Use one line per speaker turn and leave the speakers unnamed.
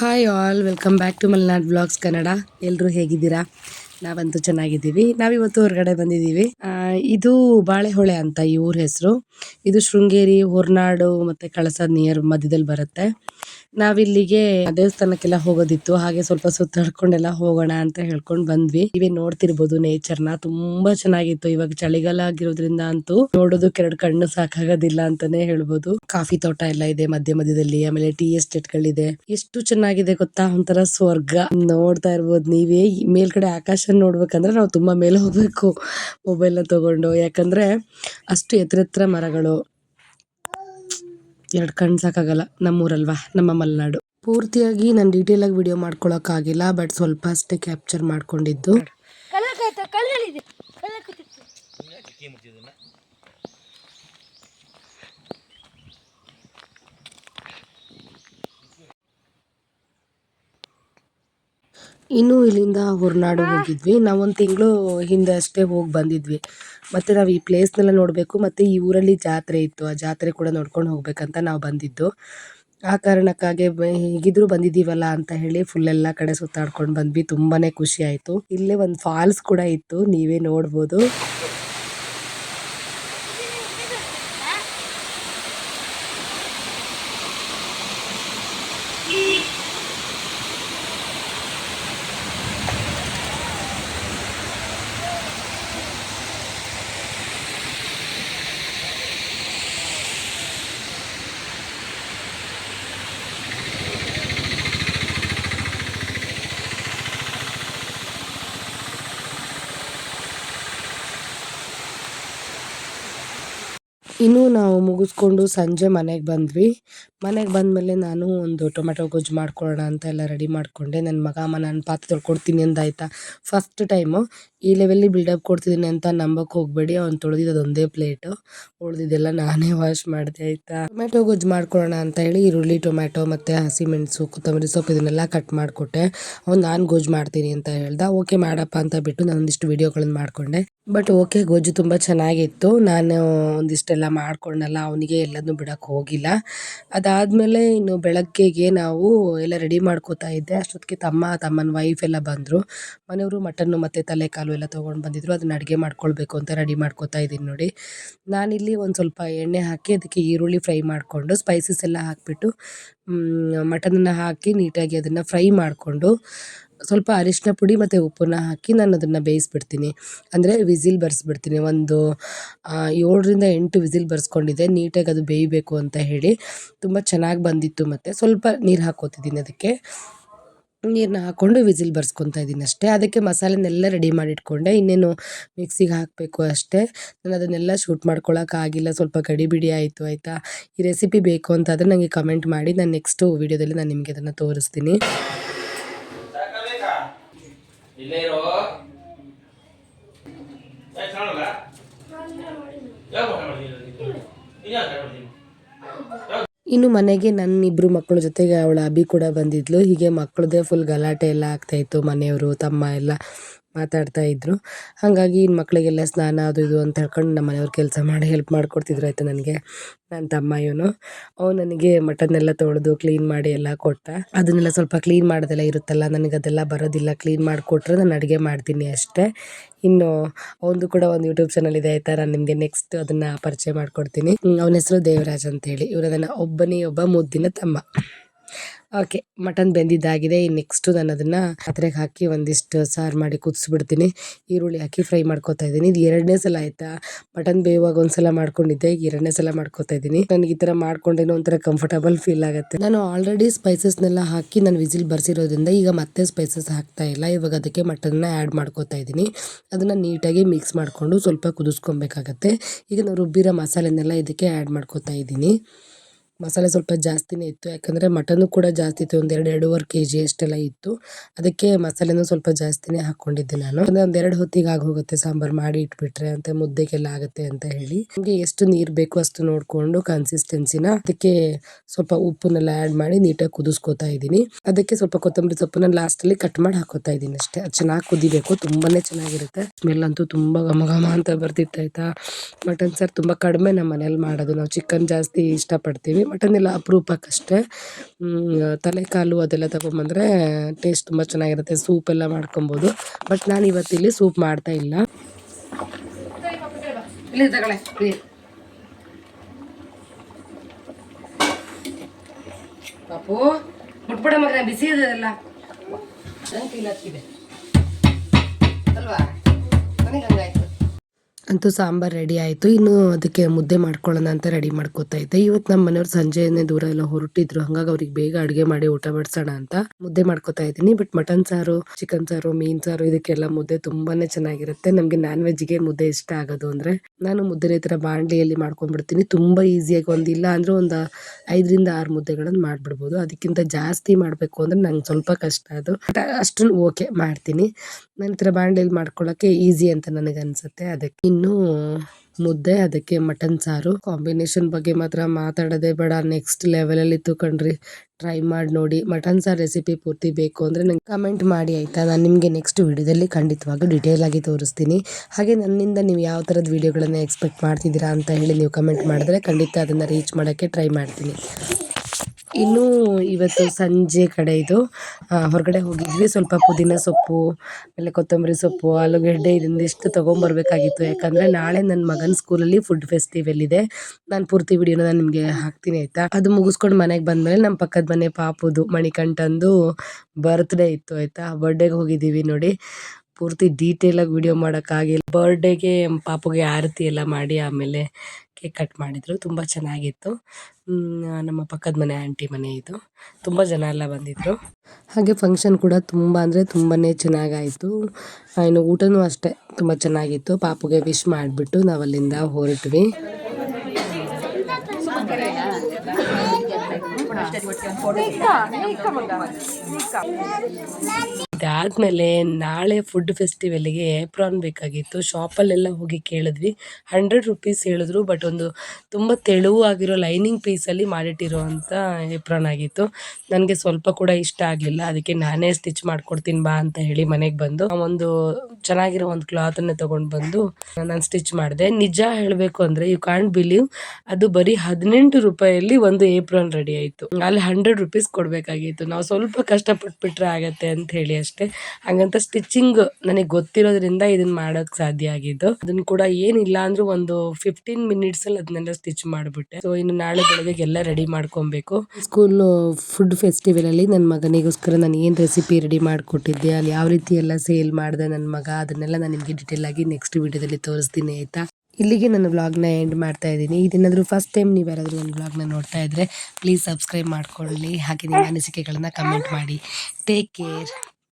Hi all, welcome back to Malnad blogs Kannada. ಎಲ್ಲರೂ ಹೇಗಿದ್ದೀರಾ? ನಾವಂತೂ ಚೆನ್ನಾಗಿದ್ದೀವಿ. ನಾವಿವತ್ತು ಹೊರಗಡೆ ಬಂದಿದ್ದೀವಿ. ಇದು ಬಾಳೆಹೊಳೆ ಅಂತ ಈ ಊರ ಹೆಸರು. ಇದು ಶೃಂಗೇರಿ, ಹೊರನಾಡು ಮತ್ತೆ ಕಳಸದ ನಿಯರ್ ಮಧ್ಯದಲ್ಲಿ ಬರುತ್ತೆ. ನಾವಿಲ್ಲಿಗೆ ದೇವಸ್ಥಾನಕ್ಕೆಲ್ಲ ಹೋಗೋದಿತ್ತು. ಹಾಗೆ ಸ್ವಲ್ಪ ಸುತ್ತಾಡ್ಕೊಂಡೆಲ್ಲ ಹೋಗೋಣ ಅಂತ ಹೇಳ್ಕೊಂಡ್ ಬಂದ್ವಿ. ನೀವೇ ನೋಡ್ತಿರ್ಬೋದು ನ ತುಂಬಾ ಚೆನ್ನಾಗಿತ್ತು. ಇವಾಗ ಚಳಿಗಾಲ ಆಗಿರೋದ್ರಿಂದ ಅಂತೂ ನೋಡೋದಕ್ಕೆ ಎರಡು ಕಣ್ಣು ಸಾಕಾಗೋದಿಲ್ಲ ಅಂತಾನೆ ಹೇಳ್ಬೋದು. ಕಾಫಿ ತೋಟ ಎಲ್ಲ ಇದೆ ಮಧ್ಯ ಮಧ್ಯದಲ್ಲಿ. ಆಮೇಲೆ ಟೀ ಎಸ್ಟೇಟ್ ಗಳಿದೆ ಎಷ್ಟು ಚೆನ್ನಾಗಿದೆ ಗೊತ್ತಾ? ಒಂಥರ ಸ್ವರ್ಗ. ನೋಡ್ತಾ ಇರ್ಬೋದು. ನೀವೇ ಮೇಲ್ಗಡೆ ಆಕಾಶ ನೋಡ್ಬೇಕಂದ್ರೆ ನಾವು ತುಂಬಾ ಮೇಲೆ ಹೋಗ್ಬೇಕು. ಮೊಬೈಲ್ನ ತಗೊಂಡು. ಯಾಕಂದ್ರೆ ಅಷ್ಟು ಎತ್ತರ ಎತ್ತರ ಮರಗಳು. ಎರಡು ಕಣ್ಣು ಸಾಕಾಗಲ್ಲ ನಮ್ಮೂರಲ್ವಾ? ನಮ್ಮ ಮಲೆನಾಡು. ಪೂರ್ತಿಯಾಗಿ ನಾನು ಡೀಟೇಲ್ ಆಗಿ ವಿಡಿಯೋ ಮಾಡ್ಕೊಳಕ್ ಆಗಿಲ್ಲ ಬಟ್ ಸ್ವಲ್ಪ ಅಷ್ಟೇ ಕ್ಯಾಪ್ಚರ್ ಮಾಡ್ಕೊಂಡಿದ್ದು. ಇನ್ನು ಇಲ್ಲಿಂದ ಹೊರನಾಡು ಹೋಗಿದ್ವಿ. ನಾವೊಂದು ಒಂದು ತಿಂಗಳು ಹಿಂದೆ ಅಷ್ಟೇ ಹೋಗಿ ಬಂದಿದ್ವಿ. ಮತ್ತೆ ನಾವು ಈ ಪ್ಲೇಸ್ನೆಲ್ಲ ನೋಡಬೇಕು, ಮತ್ತೆ ಈ ಊರಲ್ಲಿ ಜಾತ್ರೆ ಇತ್ತು, ಆ ಜಾತ್ರೆ ಕೂಡ ನೋಡ್ಕೊಂಡು ಹೋಗ್ಬೇಕಂತ ನಾವು ಬಂದಿದ್ದು. ಆ ಕಾರಣಕ್ಕಾಗಿ ಹೀಗಿದ್ರು ಹೇಗಿದ್ರು ಬಂದಿದ್ದೀವಲ್ಲ ಅಂತ ಹೇಳಿ ಫುಲ್ ಎಲ್ಲ ಕಡೆ ಸುತ್ತಾಡ್ಕೊಂಡು ಬಂದ್ವಿ, ತುಂಬಾನೇ ಖುಷಿ ಆಯ್ತು. ಇಲ್ಲೇ ಒಂದು ಫಾಲ್ಸ್ ಕೂಡ ಇತ್ತು, ನೀವೇ ನೋಡ್ಬೋದು. ಇನ್ನು ನಾವು ಮುಗಿಸ್ಕೊಂಡು ಸಂಜೆ ಮನೆಗೆ ಬಂದ್ವಿ. ಮನೆಗೆ ಬಂದಮೇಲೆ ನಾನು ಒಂದು ಟೊಮೆಟೊ ಗೊಜ್ಜು ಮಾಡ್ಕೊಳ್ಳೋಣ ಅಂತ ಎಲ್ಲ ರೆಡಿ ಮಾಡಿಕೊಂಡೆ. ನನ್ನ ಮಗ ಅಮ್ಮ, ನಾನು ಪಾತ್ರೆ ತೊಳ್ಕೊಡ್ತೀನಿ ಅಂದಾಯ್ತಾ? ಫಸ್ಟ್ ಟೈಮು ಈ ಲೆವೆಲ್ಲಿ ಬಿಲ್ಡಪ್ ಕೊಡ್ತಿದ್ದೀನಿ ಅಂತ ನಂಬಕ್ಕೆ ಹೋಗಬೇಡಿ. ಅವ್ನು ತೊಳೆದಿದ್ದು ಅದೊಂದೇ ಪ್ಲೇಟು ಉಳಿದಿದ್ದೆಲ್ಲ ನಾನೇ ವಾಶ್ ಮಾಡಿದೆ, ಆಯಿತಾ? ಟೊಮೆಟೊ ಗೊಜ್ಜು ಮಾಡ್ಕೊಳ್ಳೋಣ ಅಂತ ಹೇಳಿ ಈರುಳ್ಳಿ ಟೊಮೆಟೊ ಮತ್ತು ಹಸಿಮೆಣಸು ಕೊತ್ತಂಬರಿ ಸೊಪ್ಪು ಇದನ್ನೆಲ್ಲ ಕಟ್ ಮಾಡಿಕೊಟ್ಟೆ. ಅವ್ನು ನಾನು ಗೊಜ್ಜು ಮಾಡ್ತೀನಿ ಅಂತ ಹೇಳ್ದ. ಓಕೆ ಮಾಡಪ್ಪ ಅಂತ ಬಿಟ್ಟು ನಾನು ಒಂದಿಷ್ಟು ವೀಡಿಯೋಗಳನ್ನ ಮಾಡಿಕೊಂಡೆ. ಬಟ್ ಓಕೆ ಗೊಜ್ಜು ತುಂಬ ಚೆನ್ನಾಗಿತ್ತು. ನಾನು ಒಂದಿಷ್ಟೆಲ್ಲ ಮಾಡ್ಕೊಂಡಲ್ಲ ಅವನಿಗೆ ಎಲ್ಲದನ್ನೂ ಬಿಡೋಕ್ಕೆ ಹೋಗಿಲ್ಲ. ಅದಾದಮೇಲೆ ಇನ್ನು ಬೆಳಗ್ಗೆಗೆ ನಾವು ಎಲ್ಲ ರೆಡಿ ಮಾಡ್ಕೋತಾ ಇದ್ದೆ. ಅಷ್ಟೊತ್ತಿಗೆ ತಮ್ಮ, ತಮ್ಮನ ವೈಫ್ ಎಲ್ಲ ಬಂದರು. ಮನೆಯವರು ಮಟನ್ನು ಮತ್ತು ತಲೆ ಕಾಲು ಎಲ್ಲ ತೊಗೊಂಡು ಬಂದಿದ್ರು, ಅದನ್ನ ಅಡುಗೆ ಮಾಡ್ಕೊಳ್ಬೇಕು ಅಂತ ರೆಡಿ ಮಾಡ್ಕೊತಾ ಇದ್ದೀನಿ ನೋಡಿ. ನಾನಿಲ್ಲಿ ಒಂದು ಸ್ವಲ್ಪ ಎಣ್ಣೆ ಹಾಕಿ ಅದಕ್ಕೆ ಈರುಳ್ಳಿ ಫ್ರೈ ಮಾಡಿಕೊಂಡು ಸ್ಪೈಸಸ್ ಎಲ್ಲ ಹಾಕಿಬಿಟ್ಟು ಮಟನನ್ನು ಹಾಕಿ ನೀಟಾಗಿ ಅದನ್ನು ಫ್ರೈ ಮಾಡಿಕೊಂಡು ಸ್ವಲ್ಪ ಅರಿಶಿನ ಪುಡಿ ಮತ್ತು ಉಪ್ಪನ್ನ ಹಾಕಿ ನಾನು ಅದನ್ನು ಬೇಯಿಸ್ಬಿಡ್ತೀನಿ. ಅಂದರೆ ವಿಸಿಲ್ ಬರ್ಸ್ಬಿಡ್ತೀನಿ, ಒಂದು ಏಳರಿಂದ ಎಂಟು ವಿಸಿಲ್ ಬರ್ಸ್ಕೊಂಡಿದ್ದೆ ನೀಟಾಗಿ ಅದು ಬೇಯಬೇಕು ಅಂತ ಹೇಳಿ. ತುಂಬ ಚೆನ್ನಾಗಿ ಬಂದಿತ್ತು ಮತ್ತು, ಸ್ವಲ್ಪ ನೀರು ಹಾಕೋತಿದ್ದೀನಿ ಅದಕ್ಕೆ. ನೀರನ್ನ ಹಾಕ್ಕೊಂಡು ವಿಸಿಲ್ ಬರ್ಸ್ಕೊತಾ ಇದ್ದೀನಿ ಅಷ್ಟೇ. ಅದಕ್ಕೆ ಮಸಾಲೆನೆಲ್ಲ ರೆಡಿ ಮಾಡಿ ಇಟ್ಕೊಂಡೆ ಇನ್ನೇನು ಮಿಕ್ಸಿಗೆ ಹಾಕಬೇಕು ಅಷ್ಟೇ. ನಾನು ಅದನ್ನೆಲ್ಲ ಶೂಟ್ ಮಾಡ್ಕೊಳ್ಳೋಕ್ಕಾಗಿಲ್ಲ ಸ್ವಲ್ಪ ಗಡಿಬಿಡಿ ಆಯಿತು, ಆಯಿತಾ? ಈ ರೆಸಿಪಿ ಬೇಕು ಅಂತಾದರೆ ನನಗೆ ಕಮೆಂಟ್ ಮಾಡಿ. ನಾನು ನೆಕ್ಸ್ಟು ವೀಡಿಯೋದಲ್ಲಿ ನಾನು ನಿಮಗೆ ಅದನ್ನು ತೋರಿಸ್ತೀನಿ
ಇಲ್ಲೇ ಇರೋ ಯಾಕೆ ಕಾಣಲ್ಲ ಯಾಕೆ ಊಟ ಮಾಡ್ತೀನಿ ನೀನು ಯಾಕೆ ಊಟ ಮಾಡ್ತೀನಿ
ಇನ್ನು ಮನೆಗೆ ನನ್ನ ಇಬ್ಬರು ಮಕ್ಕಳ ಜೊತೆಗೆ ಅವಳ ಅಭಿ ಕೂಡ ಬಂದಿದ್ಲು. ಹೀಗೆ ಮಕ್ಕಳದೇ ಫುಲ್ ಗಲಾಟೆ ಎಲ್ಲ ಆಗ್ತಾಯಿತ್ತು ಮನೆಯವರು, ತಮ್ಮ ಎಲ್ಲ. ಮಾತಾಡ್ತಾ ಇದ್ರು. ಹಾಗಾಗಿ ಮಕ್ಕಳಿಗೆಲ್ಲ ಸ್ನಾನ ಅದು ಇದು ಅಂತ ಹೇಳ್ಕೊಂಡು ನಮ್ಮ ಮನೆಯವ್ರು ಕೆಲಸ ಮಾಡಿ ಹೆಲ್ಪ್ ಮಾಡಿಕೊಡ್ತಿದ್ರು ಆಯಿತು ನನಗೆ. ನನ್ನ ತಮ್ಮ ಇವನು. ಅವನು ನನಗೆ ಮಟನ್ನೆಲ್ಲ ತೊಳೆದು ಕ್ಲೀನ್ ಮಾಡಿ ಎಲ್ಲ ಕೊಟ್ಟ ಅದನ್ನೆಲ್ಲ ಸ್ವಲ್ಪ ಕ್ಲೀನ್ ಮಾಡೋದೆಲ್ಲ ಇರುತ್ತಲ್ಲ, ನನಗೆ ಅದೆಲ್ಲ ಬರೋದಿಲ್ಲ. ಕ್ಲೀನ್ ಮಾಡಿಕೊಟ್ರೆ ನಾನು ಅಡುಗೆ ಮಾಡ್ತೀನಿ ಅಷ್ಟೇ. ಇನ್ನು ಅವನದು ಕೂಡ ಒಂದು ಯೂಟ್ಯೂಬ್ ಚಾನಲ್ ಇದೆ ಆಯ್ತಾ, ನಾನು ನಿಮಗೆ ನೆಕ್ಸ್ಟ್ ಅದನ್ನು ಪರಿಚಯ ಮಾಡಿಕೊಡ್ತೀನಿ. ಅವನ ಹೆಸರು ದೇವರಾಜ್ ಅಂತೇಳಿ. ಇವರು ನನ್ನ ಒಬ್ಬನೇ ಒಬ್ಬ ಮುದ್ದಿನ ತಮ್ಮ. Okay, mutton ಬೆಂದಿದ್ದಾಗಿದೆ. ನೆಕ್ಸ್ಟು ನಾನು ಅದನ್ನು ಪಾತ್ರೆಗೆ ಹಾಕಿ ಒಂದಿಷ್ಟು ಸಾರು ಮಾಡಿ ಕುದಿಸ್ಬಿಡ್ತೀನಿ. ಈರುಳ್ಳಿ ಹಾಕಿ ಫ್ರೈ ಮಾಡ್ಕೋತಾ ಇದ್ದೀನಿ. ಇದು ಎರಡನೇ ಸಲ ಆಯಿತಾ? ಮಟನ್ ಬೇಯುವಾಗ ಒಂದ್ಸಲ ಮಾಡ್ಕೊಂಡಿದ್ದೆ. ಈಗ ಎರಡನೇ ಸಲ ಮಾಡ್ಕೋತಾ ಇದ್ದೀನಿ. ನನಗೆ ಈ ಥರ ಮಾಡ್ಕೊಂಡೇನೋ ಒಂಥರ ಕಂಫರ್ಟಬಲ್ ಫೀಲ್ ಆಗುತ್ತೆ. ನಾನು ಆಲ್ರೆಡಿ ಸ್ಪೈಸಸ್ನೆಲ್ಲ ಹಾಕಿ ನಾನು ವಿಸಿಲ್ ಬರ್ಸಿರೋದ್ರಿಂದ ಈಗ ಮತ್ತೆ ಸ್ಪೈಸಸ್ ಹಾಕ್ತಾ ಇಲ್ಲ. ಇವಾಗ ಅದಕ್ಕೆ ಮಟನ್ನ ಆ್ಯಡ್ ಮಾಡ್ಕೋತಾ ಇದ್ದೀನಿ. ಅದನ್ನು ನೀಟಾಗಿ ಮಿಕ್ಸ್ ಮಾಡಿಕೊಂಡು ಸ್ವಲ್ಪ ಕುದಿಸ್ಕೊಬೇಕಾಗತ್ತೆ. ಈಗ ನಾವು ರುಬ್ಬಿರೋ ಮಸಾಲೆನೆಲ್ಲ ಇದಕ್ಕೆ ಆ್ಯಡ್ ಮಾಡ್ಕೊತಾ ಇದ್ದೀನಿ. ಮಸಾಲೆ ಸ್ವಲ್ಪ ಜಾಸ್ತಿನೇ ಇತ್ತು. ಯಾಕಂದರೆ ಮಟನ್ನು ಕೂಡ ಜಾಸ್ತಿ ಇತ್ತು. ಒಂದು ಎರಡು ಎರಡೂವರೆ ಕೆ ಜಿ ಅಷ್ಟೆಲ್ಲ ಇತ್ತು. ಅದಕ್ಕೆ ಮಸಾಲೆನೂ ಸ್ವಲ್ಪ ಜಾಸ್ತಿನೇ ಹಾಕ್ಕೊಂಡಿದ್ದೆ ನಾನು. ಅಂದರೆ ಒಂದು ಎರಡು ಹೊತ್ತಿಗೆ ಆಗೋಗುತ್ತೆ. ಸಾಂಬಾರು ಮಾಡಿ ಇಟ್ಬಿಟ್ರೆ ಅಂತ ಮುದ್ದೆಗೆಲ್ಲ ಆಗುತ್ತೆ ಅಂತ ಹೇಳಿ. ನಿಮಗೆ ಎಷ್ಟು ನೀರು ಬೇಕು ಅಷ್ಟು ನೋಡಿಕೊಂಡು ಕನ್ಸಿಸ್ಟೆನ್ಸಿನ ಅದಕ್ಕೆ ಸ್ವಲ್ಪ ಉಪ್ಪನ್ನೆಲ್ಲ ಆ್ಯಡ್ ಮಾಡಿ ನೀಟಾಗಿ ಕುದಿಸ್ಕೊತಾ ಇದ್ದೀನಿ. ಅದಕ್ಕೆ ಸ್ವಲ್ಪ ಕೊತ್ತಂಬರಿ ಸೊಪ್ಪನ್ನ ಲಾಸ್ಟಲ್ಲಿ ಕಟ್ ಮಾಡಿ ಹಾಕೋತಾ ಇದ್ದೀನಿ ಅಷ್ಟೇ. ಅದು ಚೆನ್ನಾಗಿ ಕುದಿಬೇಕು. ತುಂಬಾನೇ ಚೆನ್ನಾಗಿರುತ್ತೆ. ಸ್ಮೆಲ್ ಅಂತೂ ತುಂಬ ಘಮ ಘಮ ಅಂತ ಬರ್ತಿತ್ತು, ಆಯ್ತಾ? ಮಟನ್ ಸಾರು ತುಂಬ ಕಡಿಮೆ ನಮ್ಮ ಮನೇಲಿ ಮಾಡೋದು. ನಾವು ಚಿಕನ್ ಜಾಸ್ತಿ ಇಷ್ಟಪಡ್ತೀವಿ. ಮಟನ್ ಎಲ್ಲ ಅಪರೂಪಕ್ಕಷ್ಟೇ. ತಲೆ ಕಾಲು ಅದೆಲ್ಲ ತೊಗೊಂಬಂದರೆ ಟೇಸ್ಟ್ ತುಂಬ ಚೆನ್ನಾಗಿರುತ್ತೆ. ಸೂಪ್ ಎಲ್ಲ ಮಾಡ್ಕೊಬೋದು. ಬಟ್ ನಾನು ಇವತ್ತಿಲ್ಲಿ ಸೂಪ್ ಮಾಡ್ತಾ ಇಲ್ಲ. ಪಾಪು, ಮುಟ್ಬಿಡ ಬಿಸಿ ಇದೆಲ್ಲ ಅಲ್ವಾ? ನನಗೆ ಹಂಗಾಯ್ತು. ಅಂತೂ ಸಾಂಬಾರು ರೆಡಿ ಆಯಿತು. ಇನ್ನು ಅದಕ್ಕೆ ಮುದ್ದೆ ಮಾಡ್ಕೊಳ್ಳೋಣ ಅಂತ ರೆಡಿ ಮಾಡ್ಕೋತಾ ಇದ್ದೆ. ಇವತ್ತು ನಮ್ಮ ಮನೆಯವ್ರು ಸಂಜೆನೇ ದೂರ ಎಲ್ಲ ಹೊರಟಿದ್ರು. ಹಂಗಾಗಿ ಅವ್ರಿಗೆ ಬೇಗ ಅಡುಗೆ ಮಾಡಿ ಊಟ ಬಡಿಸೋಣ ಅಂತ ಮುದ್ದೆ ಮಾಡ್ಕೋತಾ ಇದ್ದೀನಿ. ಬಟ್ ಮಟನ್ ಸಾರು ಚಿಕನ್ ಸಾರು, ಮೀನ್ ಸಾರು ಇದಕ್ಕೆಲ್ಲ ಮುದ್ದೆ ತುಂಬಾನೇ ಚೆನ್ನಾಗಿರುತ್ತೆ. ನಮಗೆ ನಾನ್ ವೆಜ್ಗೆ ಮುದ್ದೆ ಇಷ್ಟ ಆಗೋದು ಅಂದ್ರೆ ನಾನು ಮುದ್ದೆ ಈ ಥರ ಬಾಣಲಿಯಲ್ಲಿ ಮಾಡ್ಕೊಂಡ್ಬಿಡ್ತೀನಿ. ತುಂಬಾ ಈಸಿಯಾಗಿ ಒಂದಿಲ್ಲ ಅಂದ್ರೆ ಒಂದು ಐದರಿಂದ ಆರು ಮುದ್ದೆಗಳನ್ನು ಮಾಡ್ಬಿಡ್ಬೋದು. ಅದಕ್ಕಿಂತ ಜಾಸ್ತಿ ಮಾಡಬೇಕು ಅಂದ್ರೆ ನಂಗೆ ಸ್ವಲ್ಪ ಕಷ್ಟ ಅದು. ಅಷ್ಟನ್ನು ಓಕೆ ಮಾಡ್ತೀನಿ. ನನ್ನ ಈ ಥರ ಬಾಣಲಿಯಲ್ಲಿ ಮಾಡ್ಕೊಳ್ಳೋಕ್ಕೆ ಈಸಿ ಅಂತ ನನಗೆ ಅನ್ಸುತ್ತೆ ಅದಕ್ಕೆ ಮುದ್ದೆ, ಅದಕ್ಕೆ ಮಟನ್ ಸಾರು. ಕಾಂಬಿನೇಷನ್ ಬಗ್ಗೆ ಮಾತ್ರ ಮಾತಾಡದೆ ಬೇಡ. ನೆಕ್ಸ್ಟ್ ಲೆವೆಲಲ್ಲಿ ಇತ್ತು ಕಣ್ರಿ. ಟ್ರೈ ಮಾಡಿ ನೋಡಿ. ಮಟನ್ ಸಾರು ರೆಸಿಪಿ ಪೂರ್ತಿ ಬೇಕು ಅಂದರೆ ನಂಗೆ ಕಮೆಂಟ್ ಮಾಡಿ, ಆಯಿತಾ? ನಾನು ನಿಮಗೆ ನೆಕ್ಸ್ಟ್ ವಿಡಿಯೋದಲ್ಲಿ ಖಂಡಿತವಾಗೂ ಡಿಟೇಲ್ ಆಗಿ ತೋರಿಸ್ತೀನಿ. ಹಾಗೆ ನನ್ನಿಂದ ನೀವು ಯಾವ ಥರದ ವಿಡಿಯೋಗಳನ್ನು ಎಕ್ಸ್ಪೆಕ್ಟ್ ಮಾಡ್ತಿದ್ದೀರಾ ಅಂತ ಹೇಳಿ ನೀವು ಕಮೆಂಟ್ ಮಾಡಿದ್ರೆ ಖಂಡಿತ ಅದನ್ನು ರೀಚ್ ಮಾಡೋಕ್ಕೆ ಟ್ರೈ ಮಾಡ್ತೀನಿ. ಇನ್ನು ಇವತ್ತು ಸಂಜೆ ಕಡೆ ಇದು ಹೊರಗಡೆ ಹೋಗಿದ್ವಿ. ಸ್ವಲ್ಪ ಪುದೀನ ಸೊಪ್ಪು, ಆಮೇಲೆ ಕೊತ್ತಂಬರಿ ಸೊಪ್ಪು, ಆಲೂಗೆಡ್ಡೆ ಇದೊಂದಿಷ್ಟು ತೊಗೊಂಬರ್ಬೇಕಾಗಿತ್ತು. ಯಾಕಂದರೆ ನಾಳೆ ನನ್ನ ಮಗನ ಸ್ಕೂಲಲ್ಲಿ ಫುಡ್ ಫೆಸ್ಟಿವಲ್ ಇದೆ. ನಾನು ಪೂರ್ತಿ ವಿಡಿಯೋನ ನಾನು ನಿಮಗೆ ಹಾಕ್ತೀನಿ, ಆಯಿತಾ? ಅದು ಮುಗಿಸ್ಕೊಂಡು ಮನೆಗೆ ಬಂದಮೇಲೆ ನಮ್ಮ ಪಕ್ಕದ ಮನೆ ಪಾಪುದು ಮಣಿಕಂಠಂದು ಬರ್ತ್ಡೇ ಇತ್ತು, ಆಯಿತಾ? ಬರ್ಡೇಗೆ ಹೋಗಿದ್ದೀವಿ ನೋಡಿ. ಪೂರ್ತಿ ಡೀಟೇಲಾಗಿ ವಿಡಿಯೋ ಮಾಡೋಕ್ಕಾಗಿಲ್ಲ ಬರ್ಡೇಗೆ ಪಾಪುಗೆ ಆರತಿ ಎಲ್ಲ ಮಾಡಿ ಆಮೇಲೆ ಕೇಕ್ ಕಟ್ ಮಾಡಿದರು. ತುಂಬ ಚೆನ್ನಾಗಿತ್ತು. ನಮ್ಮ ಪಕ್ಕದ ಮನೆ, ಆಂಟಿ ಮನೆ ಇದು. ತುಂಬ ಜನ ಎಲ್ಲ ಬಂದಿದ್ದರು ಹಾಗೆ ಫಂಕ್ಷನ್ ಕೂಡ ತುಂಬ ಅಂದರೆ ತುಂಬಾ ಚೆನ್ನಾಗಾಯಿತು. ಇನ್ನು ಊಟನೂ ಅಷ್ಟೇ ತುಂಬ ಚೆನ್ನಾಗಿತ್ತು. ಪಾಪುಗೆ ವಿಶ್ ಮಾಡಿಬಿಟ್ಟು ನಾವು ಅಲ್ಲಿಂದ ಹೊರಟ್ವಿ ಇದಾದ್ಮೇಲೆ ನಾಳೆ ಫುಡ್ ಫೆಸ್ಟಿವಲ್ಗೆ ಏಪ್ರಾನ್ ಬೇಕಾಗಿತ್ತು. ಶಾಪಲ್ಲೆಲ್ಲ ಹೋಗಿ ಕೇಳಿದ್ವಿ. ಹಂಡ್ರೆಡ್ ರುಪೀಸ್ ಹೇಳಿದ್ರು ಬಟ್ ಒಂದು ತುಂಬ ತೆಳುವಾಗಿರೋ ಲೈನಿಂಗ್ ಪೀಸಲ್ಲಿ ಮಾಡಿಟ್ಟಿರೋ ಅಂಥ ಏಪ್ರಾನ್ ಆಗಿತ್ತು. ನನಗೆ ಸ್ವಲ್ಪ ಕೂಡ ಇಷ್ಟ ಆಗಲಿಲ್ಲ. ಅದಕ್ಕೆ ನಾನೇ ಸ್ಟಿಚ್ ಮಾಡ್ಕೊಡ್ತೀನಿ ಬಾ ಅಂತ ಹೇಳಿ ಮನೆಗೆ ಬಂದು ಒಂದು ಚೆನ್ನಾಗಿರೋ ಒಂದು ಕ್ಲಾತನ್ನೇ ತೊಗೊಂಡು ಬಂದು ನಾನು ಸ್ಟಿಚ್ ಮಾಡಿದೆ. ನಿಜ ಹೇಳಬೇಕು ಅಂದರೆ ಯು ಕಾಂಟ್ ಬಿಲೀವ್ ಅದು ಬರೀ ಹದಿನೆಂಟು ರೂಪಾಯಲ್ಲಿ ಒಂದು ಏಪ್ರಾನ್ ರೆಡಿ ಆಯಿತು. ಅಲ್ಲಿ ಹಂಡ್ರೆಡ್ ರುಪೀಸ್ ಕೊಡಬೇಕಾಗಿತ್ತು. ನಾವು ಸ್ವಲ್ಪ ಕಷ್ಟಪಟ್ಬಿಟ್ರೆ ಆಗತ್ತೆ ಅಂತ ಹೇಳಿ ಅಷ್ಟೇ. ಹಾಗಂತ ಸ್ಟಿಚಿಂಗ್ ನನಗೆ ಗೊತ್ತಿರೋದ್ರಿಂದ ಇದನ್ನ ಮಾಡೋಕೆ ಸಾಧ್ಯ ಆಗಿದ್ದು. ಅದನ್ನ ಕೂಡ ಏನಿಲ್ಲ ಅಂದ್ರೂ ಒಂದು ಫಿಫ್ಟೀನ್ ಮಿನಿಟ್ಸ್ ಅಲ್ಲಿ ಅದನ್ನೆಲ್ಲ ಸ್ಟಿಚ್ ಮಾಡಿಬಿಟ್ಟೆ. ಸೊ ಇನ್ನು ನಾಳೆ ಬೆಳಗ್ಗೆ ಎಲ್ಲ ರೆಡಿ ಮಾಡ್ಕೊಬೇಕು. ಸ್ಕೂಲ್ ಫುಡ್ ಫೆಸ್ಟಿವಲ್ ಅಲ್ಲಿ ನನ್ನ ಮಗನಿಗೋಸ್ಕರ ನಾನು ಏನು ರೆಸಿಪಿ ರೆಡಿ ಮಾಡಿಕೊಟ್ಟಿದ್ದೆ, ಅಲ್ಲಿ ಯಾವ ರೀತಿ ಎಲ್ಲ ಸೇಲ್ ಮಾಡಿದೆ ನನ್ನ ಮಗ, ಅದನ್ನೆಲ್ಲ ನಾನು ನಿಮಗೆ ಡಿಟೇಲ್ ಆಗಿ ನೆಕ್ಸ್ಟ್ ವಿಡಿಯೋದಲ್ಲಿ ತೋರಿಸ್ತೀನಿ, ಆಯ್ತಾ? ಇಲ್ಲಿಗೆ ನನ್ನ ವ್ಲಾಗ್ನ ಎಂಡ್ ಮಾಡ್ತಾ ಇದ್ದೀನಿ. ಇದೇನಾದರೂ ಫಸ್ಟ್ ಟೈಮ್ ನೀವು ಯಾರಾದರೂ ನನ್ನ ವ್ಲಾಗ್ನ ನೋಡ್ತಾ ಇದ್ದರೆ ಪ್ಲೀಸ್ ಸಬ್ಸ್ಕ್ರೈಬ್ ಮಾಡ್ಕೊಳ್ಳಿ. ಹಾಗೆ ನಿಮ್ಮ ಅನಿಸಿಕೆಗಳನ್ನು ಕಮೆಂಟ್ ಮಾಡಿ. Take care